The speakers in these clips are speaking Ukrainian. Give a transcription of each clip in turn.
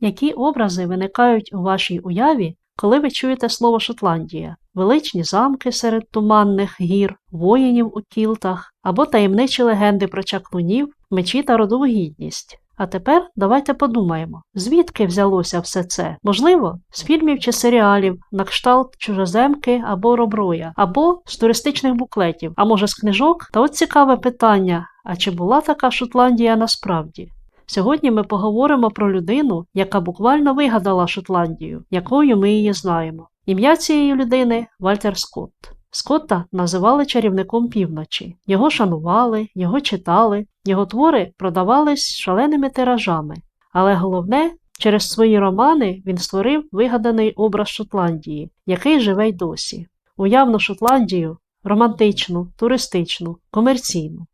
Які образи виникають у вашій уяві, коли ви чуєте слово Шотландія? Величні замки серед туманних гір, воїнів у кілтах або таємничі легенди про чаклунів, мечі та родову гідність. А тепер давайте подумаємо, звідки взялося все це? Можливо, з фільмів чи серіалів, на кшталт чужоземки або роброя, або з туристичних буклетів, а може з книжок? Та от цікаве питання: а чи була така Шотландія насправді? Сьогодні ми поговоримо про людину, яка буквально вигадала Шотландію, якою ми її знаємо. Ім'я цієї людини Вальтер Скотт. Скотта називали чарівником півночі. Його шанували, його читали, його твори продавались шаленими тиражами. Але головне, через свої романи він створив вигаданий образ Шотландії, який живе й досі. Уявну Шотландію романтичну, туристичну, комерційну.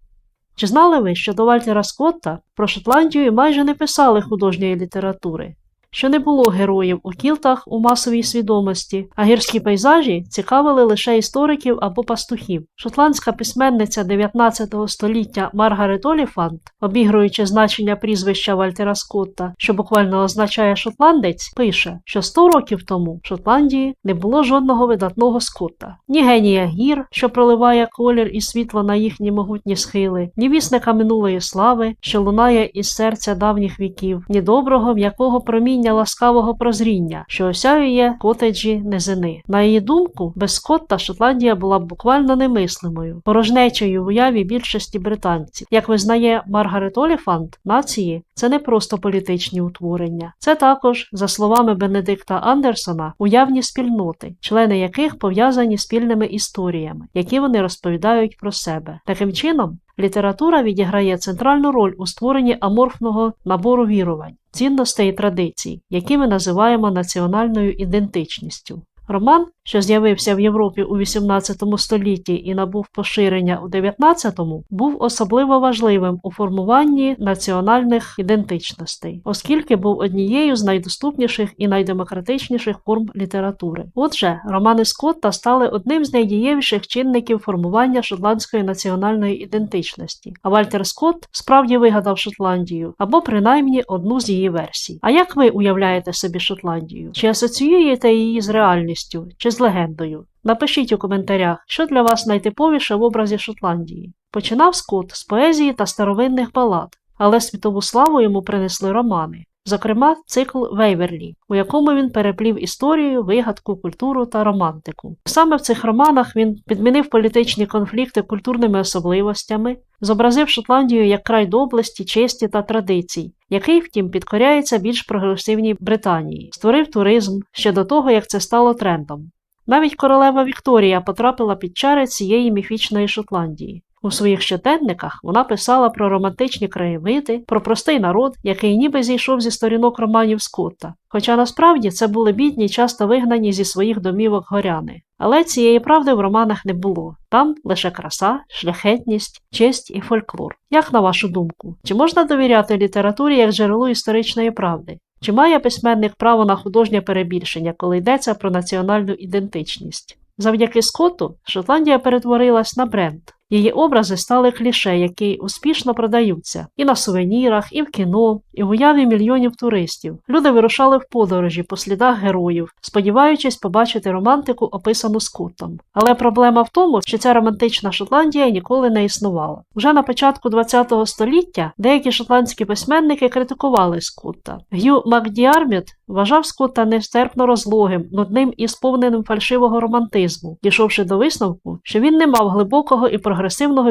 Чи знали ви, що до Вальтера Скотта про Шотландію майже не писали художньої літератури? Що не було героїв у кілтах у масовій свідомості, а гірські пейзажі цікавили лише істориків або пастухів. Шотландська письменниця 19 століття Маргарет Оліфант, обігруючи значення прізвища Вальтера Скотта, що буквально означає шотландець, пише, що 100 років тому в Шотландії не було жодного видатного скотта, ні генія гір, що проливає колір і світло на їхні могутні схили, ні вісника минулої слави, що лунає із серця давніх віків, ні доброго м'якого проміння ласкавого прозріння, що осяює котеджі низини. На її думку, без Скотта Шотландія була б буквально немислимою, порожнечою в уяві більшості британців. Як визнає Маргарет Оліфант, нації це не просто політичні утворення, це також, за словами Бенедикта Андерсона, уявні спільноти, члени яких пов'язані спільними історіями, які вони розповідають про себе. Таким чином, Література відіграє центральну роль у створенні аморфного набору вірувань, цінностей і традицій, які ми називаємо національною ідентичністю. Роман, що з'явився в Європі у XVIII столітті і набув поширення у XIX, був особливо важливим у формуванні національних ідентичностей, оскільки був однією з найдоступніших і найдемократичніших форм літератури. Отже, романи Скотта стали одним з найдієвіших чинників формування шотландської національної ідентичності, а Вальтер Скотт справді вигадав Шотландію або принаймні одну з її версій. А як ви уявляєте собі Шотландію? Чи асоціюєте її з реальністю? Чи з легендою. Напишіть у коментарях, що для вас найтиповіше в образі Шотландії. Починав Скотт з поезії та старовинних балад, але світову славу йому принесли романи, зокрема цикл Вейверлі, у якому він переплів історію, вигадку, культуру та романтику. Саме в цих романах він підмінив політичні конфлікти культурними особливостями, зобразив Шотландію як край доблесті, честі та традицій, який, втім, підкоряється більш прогресивній Британії, створив туризм ще до того, як це стало трендом. Навіть королева Вікторія потрапила під чари цієї міфічної Шотландії. У своїх щоденниках вона писала про романтичні краєвиди, про простий народ, який ніби зійшов зі сторінок романів Скотта. Хоча насправді це були бідні, часто вигнані зі своїх домівок горяни. Але цієї правди в романах не було. Там лише краса, шляхетність, честь і фольклор. Як на вашу думку, чи можна довіряти літературі як джерелу історичної правди? Чи має письменник право на художнє перебільшення, коли йдеться про національну ідентичність? Завдяки Скотту Шотландія перетворилась на бренд. Її образи стали кліше, які успішно продаються і на сувенірах, і в кіно, і в уяві мільйонів туристів. Люди вирушали в подорожі по слідах героїв, сподіваючись побачити романтику, описану Скоттом. Але проблема в тому, що ця романтична Шотландія ніколи не існувала. Уже на початку ХХ століття деякі шотландські письменники критикували Скотта. Г'ю Макдіарміт вважав Скотта нестерпно розлогим, нудним і сповненим фальшивого романтизму, дійшовши до висновку, що він не мав глибокого і прогресивного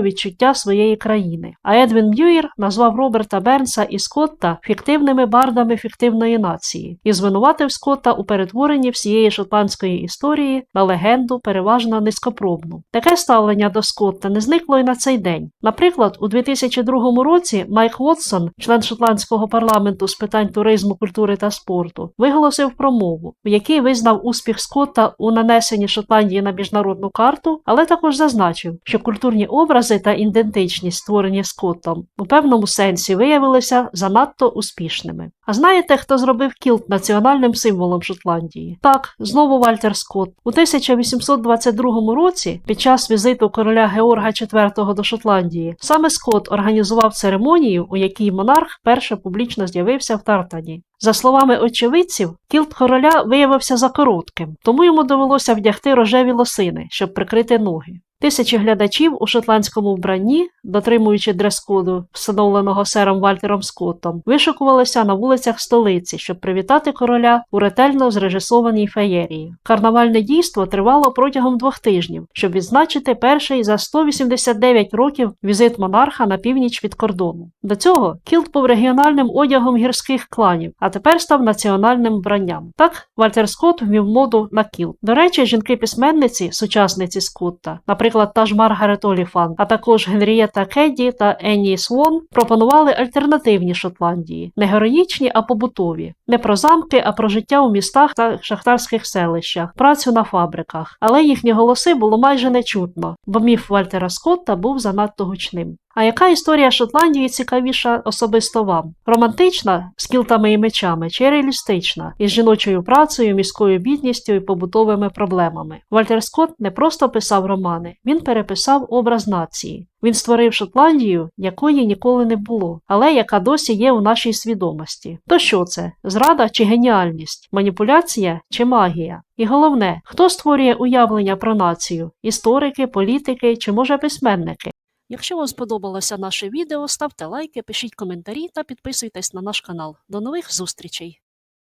відчуття своєї країни. А Едвін М'юїр назвав Роберта Бернса і Скотта фіктивними бардами фіктивної нації і звинуватив Скотта у перетворенні всієї шотландської історії на легенду, переважно низькопробну. Таке ставлення до Скотта не зникло і на цей день. Наприклад, у 2002 році Майк Вотсон, член шотландського парламенту з питань туризму, культури та спорту, виголосив промову, в якій визнав успіх Скотта у нанесенні Шотландії на міжнародну карту, але також зазначив, що культура культурні образи та ідентичність, створені Скоттом, у певному сенсі виявилися занадто успішними. А знаєте, хто зробив кілт національним символом Шотландії? Так, знову Вальтер Скотт. У 1822 році, під час візиту короля Георга IV до Шотландії, саме Скотт організував церемонію, у якій монарх перше публічно з'явився в Тартані. За словами очевидців, кілт короля виявився закоротким, тому йому довелося вдягти рожеві лосини, щоб прикрити ноги. Тисячі глядачів у шотландському вбранні, дотримуючи дрес-коду, встановленого сером Вальтером Скоттом, вишикувалися на вулицях столиці, щоб привітати короля у ретельно зрежисованій феєрії. Карнавальне дійство тривало протягом двох тижнів, щоб відзначити перший за 189 років візит монарха на північ від кордону. До цього кілт був регіональним одягом гірських кланів, а тепер став національним вбранням. Так, Вальтер Скотт вмів моду на кілт. До речі, жінки-письменниці, сучасниці Скотта, наприклад, та ж Маргарет Оліфан, а також Генрієта Кеді та Енні Свон пропонували альтернативні Шотландії, не героїчні, а побутові, не про замки, а про життя у містах та шахтарських селищах, працю на фабриках. Але їхні голоси було майже нечутно, бо міф Вальтера Скотта був занадто гучним. А яка історія Шотландії цікавіша особисто вам? Романтична з кілтами і мечами чи реалістична із жіночою працею, міською бідністю і побутовими проблемами? Вальтер Скотт не просто писав романи, він переписав образ нації. Він створив Шотландію, якої ніколи не було, але яка досі є у нашій свідомості. То що це? Зрада чи геніальність, маніпуляція чи магія? І головне, хто створює уявлення про націю? Історики, політики чи може письменники? Якщо вам сподобалося наше відео, ставте лайки, пишіть коментарі та підписуйтесь на наш канал. До нових зустрічей!